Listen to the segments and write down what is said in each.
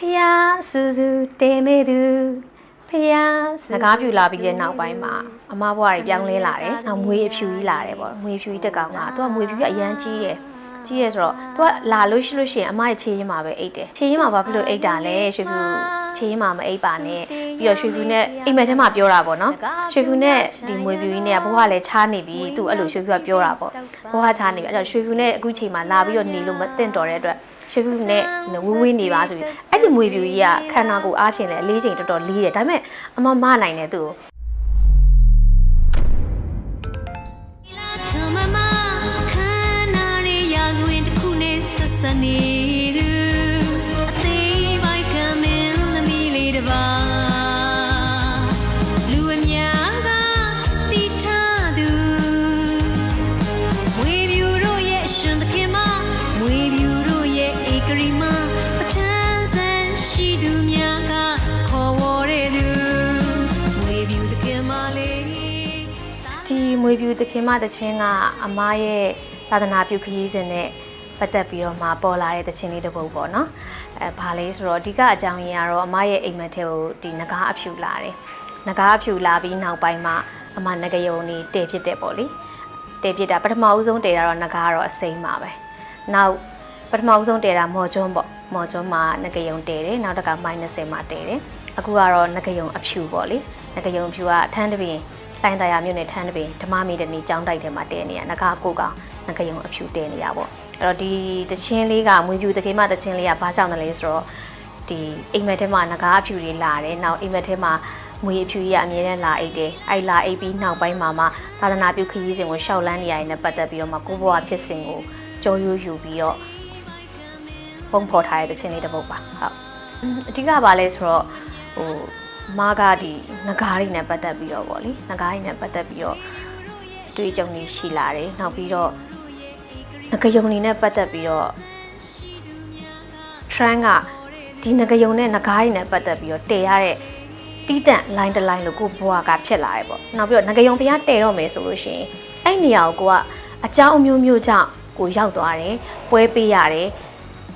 ဖျားစူးစူးတဲမေသူဖျားစကားပြူလာပြီးတဲ့နောက်ပိုင်းမှာအမဘွားတွေပြောင်းလဲလာတယ်။နောက်မွေးအဖြူကြီးလာတယ်ပေါ့။မွေးအဖြူကြီးတက်ကောင်ကသူကမွေးဖြူကြီးအရန်ကြီးတယ်။ ကြီးရဲဆိုတော့သူကလာလို့ရှိလို့ရှိရင်အမရဲ့ခြေရင်းမှာပဲအိတ်တယ်။ခြေရင်းမှာဘာဖြစ်လို့အိတ်တာလဲရွှေဖြူခြေရင်းမှာမအိတ်ပါနဲ့ပြီးတော့ရွှေဖြူနဲ့အိမ်မက်ထဲမှာပြောတာပေါ့နော်။ရွှေဖြူနဲ့ဒီမွေးဖြူကြီးနဲ့ဘွားကလည်းချားနေပြီ။သူ့အဲ့လိုရွှေဖြူကပြောတာပေါ့။ဘွားကချားနေပြီ။အဲ့တော့ရွှေဖြူနဲ့အခုချိန်မှာလာပြီးတော့နေလို့မသင့်တော်တဲ့အတွက်ရွှေဖြူနဲ့ဝေးဝေးနေပါဆိုပြီးအဲ့ဒီမွေဖြူကြီးကခန္ဓာကိုယ်အားဖြင့်လည်းအလေးချိန်တော်တော်လေးတယ်ဒါပေမဲ့အမမနိုင်တယ်သူ့ကို ဒီမွေဖြူတခင်မတခြင်းကအမရဲ့သာသနာပြုခရီးစဉ်နဲ့ပတ်သက်ပြီးတော့မှပေါ်လာတဲ့တခြင်းလေးတစ်ပုဒ်ပေါ့နော်အဲဘာလဲဆိုတော့အဓိကအကြောင်းရင်းကတော့အမရဲ့အိမ်မက်ထဲကိုဒီငကားအဖြူလာတယ်ငကားအဖြူလာပြီးနောက်ပိုင်းမှာအမငကယုံနေတည်ဖြစ်တယ်ပေါ့လေတည်ဖြစ်တာပထမဦးဆုံးတည်တာတော့ငကားကတော့အစိမ်းပါပဲနောက်ပထမဦးဆုံးတည်တာမော်ကျွန်းပေါ့မော်ကျွန်းမှာငကယုံတည်တယ်နောက်တစ်ခါ -30 မှာတည်တယ်အခုကတော့ငကယုံအဖြူပေါ့လေငကယုံအဖြူကထန်းတပင် တိုင်းတရားမြို့နယ်ထန်းတပင်ဓမ္မမီတနီကျောင်းတိုက်ထဲမှာတည်နေရငကားကိုကောင်ငကယုံအဖြူတည်နေရပေါ့အဲ့တော့ဒီတချင်းလေးကမွေးပြူတကိမတချင်းလေးကဘာကြောင့်လဲဆိုတော့ဒီအိမ်မက်ထဲမှာငကားအဖြူတွေလာတယ်နောက်အိမ်မက်ထဲမှာမွေအဖြူကြီးကအမြဲတမ်းလာအိတ်တယ်အဲ့လာအိတ်ပြီးနောက်ပိုင်းမှာမှသာသနာပြုခရီးစဉ်ကိုရှောက်လန်းနေရတဲ့ပတ်သက်ပြီးတော့မှကိုဘွားဖြစ်စဉ်ကိုကြောယူယူပြီးတော့ပုံဖော်ထားတဲ့တချင်းလေးတစ်ပုဒ်ပါဟုတ်အဓိကပါလဲဆိုတော့ဟို မားကဒီငကားတွေနဲ့ပတ်သက်ပြီးတော့ဗောလေငကားတွေနဲ့ပတ်သက်ပြီးတော့တွေ့ကြုံနေရှိလာတယ်နောက်ပြီးတော့ငကယုံတွေနဲ့ပတ်သက်ပြီးတော့ trend ကဒီငကယုံနဲ့ငကားတွေနဲ့ပတ်သက်ပြီးတော့တည်ရတဲ့တီးတန့် line တစ် line လို့ကိုဘွားကဖြစ်လာတယ်ပေါ့နောက်ပြီးတော့ငကယုံဘုရားတည်တော့မယ်ဆိုလို့ရှိရင်အဲ့နေရာကိုကိုကအကြောင်းအမျိုးမျိုးကြောင့်ကိုရောက်သွားတယ်ပွဲပေးရတယ်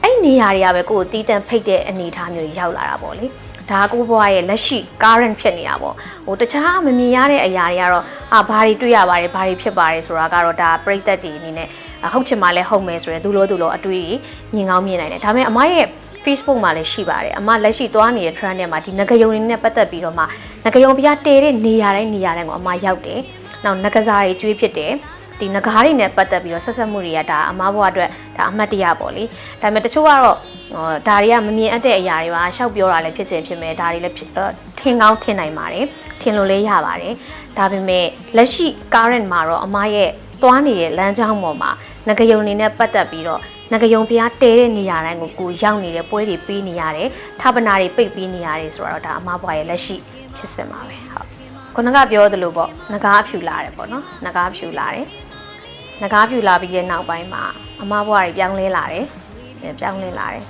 အဲ့နေရာတွေကပဲကိုကိုတီးတန့်ဖိတ်တဲ့အနေအထားမျိုးကြီးရောက်လာတာပေါ့လေ ဒါကကိုဘွားရဲ့လက်ရှိ current ဖြစ်နေတာပေါ့ဟိုတခြားမမြင်ရတဲ့အရာတွေကတော့အာဘာတွေတွေ့ရပါတယ်ဘာတွေဖြစ်ပါတယ်ဆိုတာကတော့ဒါပြိသက်တွေအနေနဲ့ဟုတ်ချင်မှလည်းဟုတ်မယ်ဆိုရယ်သူလို့သူလို့အတွေ့မြင်ကောင်းမြင်နိုင်တယ်ဒါပေမဲ့အမရဲ့ Facebook မှာလည်းရှိပါတယ်အမလက်ရှိသွားနေတဲ့ trend ထဲမှာဒီငကယုံတွေနဲ့ပတ်သက်ပြီးတော့မှငကယုံပြားတဲတဲ့နေရာတိုင်းနေရာတိုင်းကိုအမရောက်တယ်နောက်ငကစားတွေကျွေးဖြစ်တယ်ဒီငကားတွေနဲ့ပတ်သက်ပြီးတော့ဆက်ဆက်မှုတွေကဒါအမဘွားအတွက် ဒါအမှတ်တရပေါ့လေဒါပေမဲ့တချို့ကတော့ဟောဒါတွေကမမြင်အပ်တဲ့အရာတွေပါရှောက်ပြောတာလည်းဖြစ်ချင်ဖြစ်မယ်ဒါတွေလည်းဖြစ်呃ထင်ကောင်းထင်နိုင်ပါတယ်ထင်လို့လည်းရပါတယ်ဒါပေမဲ့လက်ရှိ current မှာတော့အမရဲ့သွားနေတဲ့လမ်းကြောင်းပေါ်မှာငကယုံနေနဲ့ပတ်သက်ပြီးတော့ငကယုံဖျားတဲတဲ့နေရာတိုင်းကိုကိုရောက်နေတဲ့ပွဲတွေပေးနေရတယ်ဌာပနာတွေပိတ်ပေးနေရတယ်ဆိုတော့ဒါအမဘွားရဲ့လက်ရှိဖြစ်စင်ပါပဲဟုတ်ခုနကပြောသလိုပေါ့ငကားဖြူလာတယ်ပေါ့နော်ငကားဖြူလာတယ် ငကားဖြူလာပြီးတဲ့နောက်ပိုင်းမှာအမဘွားတွေပြောင်းလဲလာတယ်ပြောင်းလဲလာတယ်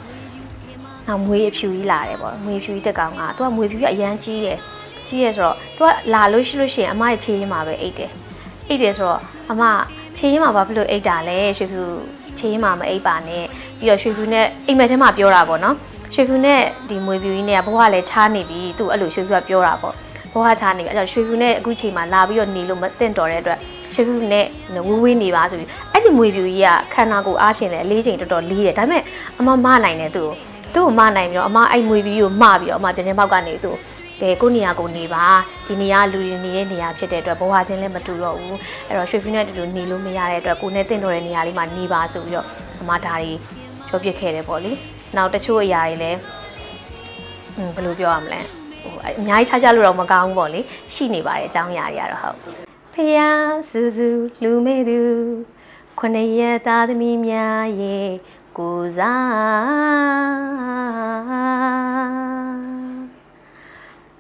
နောက်မွေးအဖြူကြီးလာတယ်ပေါ့မွေးအဖြူကြီးတက်ကောင်ကသူကမွေးဖြူကြီးအရန်ကြီးတယ်ကြီးရဲဆိုတော့သူကလာလို့ရှိလို့ရှိရင်အမရဲ့ခြေရင်းမှာပဲအိတ်တယ်အိတ်တယ်ဆိုတော့အမခြေရင်းမှာဘာဖြစ်လို့အိတ်တာလဲရွှေဖြူခြေရင်းမှာမအိတ်ပါနဲ့ပြီးတော့ရွှေဖြူနဲ့အိမ်မက်ထဲမှာပြောတာပေါ့နော်ရွှေဖြူနဲ့ဒီမွေးဖြူကြီးနဲ့ဘဝကလည်းချားနေပြီသူအဲ့လိုရွှေဖြူကပြောတာပေါ့ ဘဝချားနေပြီအဲ့တော့ရွှေဖြူနဲ့အခုချိန်မှာလာပြီးတော့နေလို့မသင့်တော်တဲ့အတွက်ရွှေဖြူနဲ့ဝေးဝေးနေပါဆိုပြီးအဲ့ဒီမွေးဖြူကြီးကခန္ဓာကိုယ်အားဖြင့်လည်းအလေးချိန်တော်တော်လေးတယ်ဒါပေမဲ့အမမနိုင်တယ်သူ့ကိုသူ့ကိုမနိုင်ပြီးတော့အမအဲ့မွေပြီးကိုမပြီးတော့အမပြင်းပြင်းပေါက်ကနေသူ့ကဲကိုနေရာကိုနေပါဒီနေရာလူတွေနေတဲ့နေရာဖြစ်တဲ့အတွက်ဘဝချင်းလည်းမတူတော့ဘူးအဲ့တော့ရွှေဖီးနဲ့တူတူနေလို့မရတဲ့အတွက်ကိုနဲ့တင့်တော်တဲ့နေရာလေးမှာနေပါဆိုပြီးတော့အမဒါတွေပြောပြခဲ့တယ်ပေါ့လေနောက်တချို့အရာတွေလည်းဟွန်းဘယ်လိုပြောရမလဲ ဟိုအများကြီးခြားကြလို့တော့မကောင်းဘူးပေါ့လေရှိနေပါတယ်အကြောင်းအရာတွေကတော့ဟုတ်ဖျားစူးစူးလူမဲသူခொနရက်သားသမီးများရဲ့ကိုစား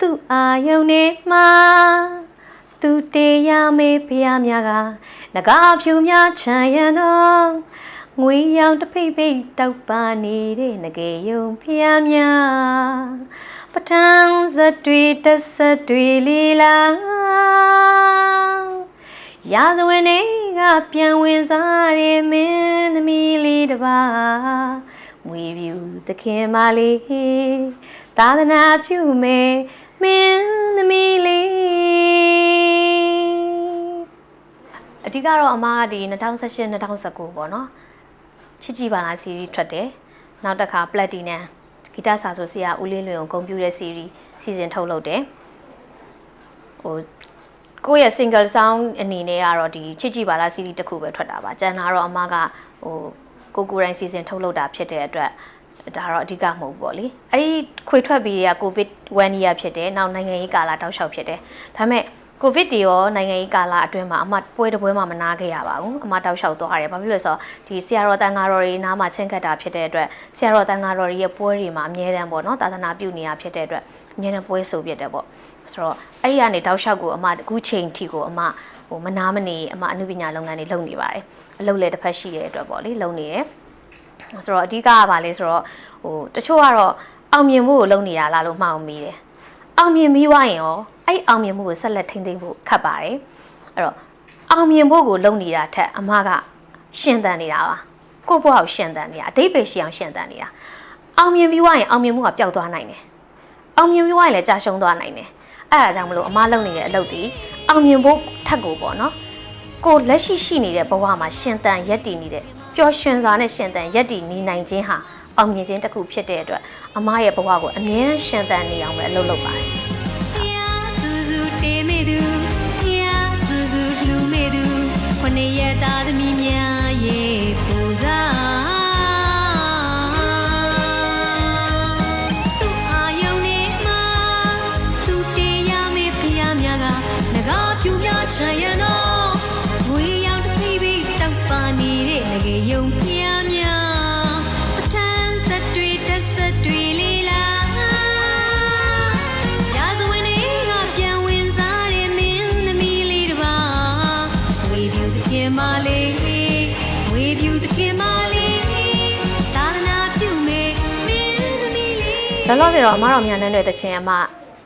သူအာယုန်နေမှာသူတေးရမေးဖျားများကငကားဖြူများချမ်းရံသော ငွေရောင်တဖိတ်ဖိတ်တောက်ပါနေတဲ့ငကေယုံဖျားများပထမဇက်တွေတက်ဆက်တွေလီလာရာဇဝင်တွေကပြန်ဝင်စားတဲ့မင်းသမီးလေးတစ်ပါးဝမွေပြူသခင်မလေးသာသနာပြုမယ်မင်းသမီးလေးအဓိကတော့အမကဒီ2018 2019ပေါ့နော် ချစ်ကြည်ပါလားစီရီထွက်တယ်နောက်တစ်ခါ platinum ဂီတဆာဆိုဆရာဦးလင်းလွင်ကိုဂုဏ်ပြုတဲ့စီရီစီစဉ်ထုတ်လုပ်တယ်ဟိုကိုယ့်ရဲ့ single sound အနေနဲ့ကတော့ဒီချစ်ကြည်ပါလားစီရီတစ်ခုပဲထွက်တာပါကျန်တာတော့အမကဟိုကိုကိုယ်တိုင်စီစဉ်ထုတ်လုပ်တာဖြစ်တဲ့အတွက်ဒါတော့အဓိကမဟုတ်ဘူးပေါ့လေအဲ့ဒီခွေထွက်ပြီးရကိုဗစ်1 year ဖြစ်တယ်နောက်နိုင်ငံရေးကာလတောက်လျှောက်ဖြစ်တယ်ဒါပေမဲ့ ကိုဗစ်တွေရောနိုင်ငံရေးကာလအတွင်းမှာအမပွဲတစ်ပွဲမှမနာခဲ့ရပါဘူးအမတောက်လျှောက်သွားတယ်ဘာဖြစ်လို့လဲဆိုတော့ဒီဆရာတော်တန်ဃာတော်တွေနားမှာချင်းကပ်တာဖြစ်တဲ့အတွက်ဆရာတော်တန်ဃာတော်တွေရဲ့ပွဲတွေမှာအမြဲတမ်းပေါ့နော်သာသနာပြုနေတာဖြစ်တဲ့အတွက်အမြဲတမ်းပွဲဆိုပြတယ်ပေါ့ဆိုတော့အဲ့ဒီကနေတောက်လျှောက်ကိုအမအခုချိန်ထိကိုအမဟိုမနာမနေအမအနုပညာလုပ်ငန်းတွေလုပ်နေပါတယ်အလုပ်လည်းတစ်ဖက်ရှိတဲ့အတွက်ပေါ့လေလုပ်နေတယ်ဆိုတော့အဓိကကဘာလဲဆိုတော့ဟိုတချို့ကတော့အောင်မြင်မှုကိုလုပ်နေတာလားလို့မှောင်မိတယ် အောင်မြင်ပြီးွားရင်ရောအဲ့အောင်မြင်မှုကိုဆက်လက်ထိန်းသိမ်းဖို့ခက်ပါတယ်အဲ့တော့အောင်မြင်ဖို့ကိုလုပ်နေတာထက်အမကရှင်သန်နေတာပါကိုယ့်ဘဝကိုရှင်သန်နေတာအတိတ်ပဲရှိအောင်ရှင်သန်နေတာအောင်မြင်ပြီးွားရင်အောင်မြင်မှုကပျောက်သွားနိုင်တယ်အောင်မြင်ပြီးွားရင်လည်းကြာရှုံးသွားနိုင်တယ်အဲ့ဒါကြောင့်မလို့အမလုပ်နေတဲ့အလုပ်ဒီအောင်မြင်ဖို့ထက်ကိုပေါ့နော်ကိုလက်ရှိရှိနေတဲ့ဘဝမှာရှင်သန်ရက်တည်နေတဲ့ပျော်ရွှင်စွာနဲ့ရှင်သန်ရက်တည်နေနိုင်ခြင်းဟာ အောင်မြင်ခြင်းတစ်ခုဖြစ်တဲ့အတွက်အမရဲ့ဘဝကိုအမြဲရှင်သန်နေအောင်ပဲအလုပ်လုပ်ပါတယ် Pia Suzu Temedu Pia Suzu Lumedu ခொနည်းရသားသမီးများရဲ့ပူဇာသူအာယုန်နေမှာသူတရားမေဖျားများကငကားဖြူများချရနော်ဝေရောက်တပိပိတောက်ပါနေတဲ့ငကေယုံဖျား မလေးဝေပြူသခင်မလေးသာသနာပြုမေမင်းသမီးလေးလောလောဆယ်တော့အမတော်မြန်တဲ့တခြင်းအမ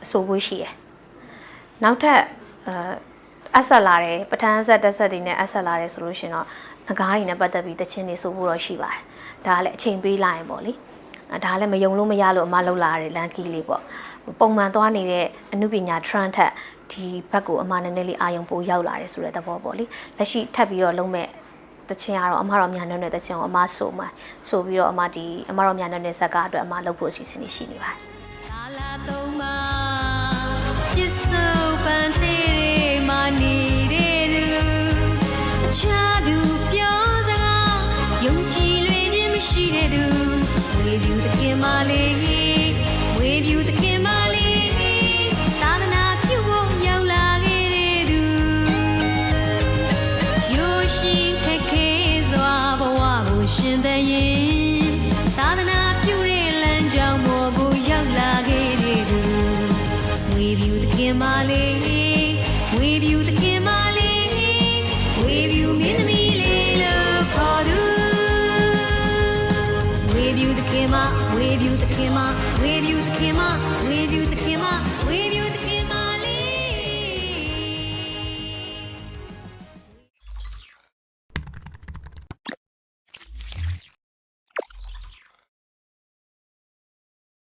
အဆိုဖို့ရှိရယ်နောက်ထပ်အဲအဆက်လာတယ်ပထမဆက်တက်ဆက်တွေနဲ့အဆက်လာတယ်ဆိုလို့ရှရင်တော့ငကားတွေနဲ့ပတ်သက်ပြီးတခြင်းတွေဆိုဖို့တော့ရှိပါတယ်ဒါကလည်းအချိန်ပေးလိုက်ရင်ပေါ့လေအဲဒါကလည်းမယုံလို့မရလို့အမလှုပ်လာတဲ့လန်ကီလေးပေါ့ ပုံမှန်သွားနေတဲ့အမှုပညာ trend ထက်ဒီဘက်ကိုအမနည်းနည်းလေးအာရုံပိုရောက်လာတယ်ဆိုတဲ့သဘောပေါ့လေလက်ရှိထပ်ပြီးတော့လုံးမဲ့တချင်ကတော့အမတော်မြန်တဲ့တချင်ကိုအမဆိုမှဆိုပြီးတော့အမဒီအမတော်မြန်တဲ့ဇက်ကအတွက်အမလုပ်ဖို့အစီအစဉ်တွေရှိနေပါတယ်ကာလာသုံးပါပစ္စုပန်သေးမာနေတဲ့သူအခြားသူပြောစကားယုံကြည်လွေခြင်းမရှိတဲ့သူဝေပြူသခင်မလေးဝေပြူသ ခင်မလေးဝေဖြူသခင်မလေးဝေဖြူမင်းသမီးလေးလို့ခေါ်သူဝေဖြူသခင်မဝေဖြူသခင်မဝေဖြူသခင်မဝေဖြူသခင်မဝေ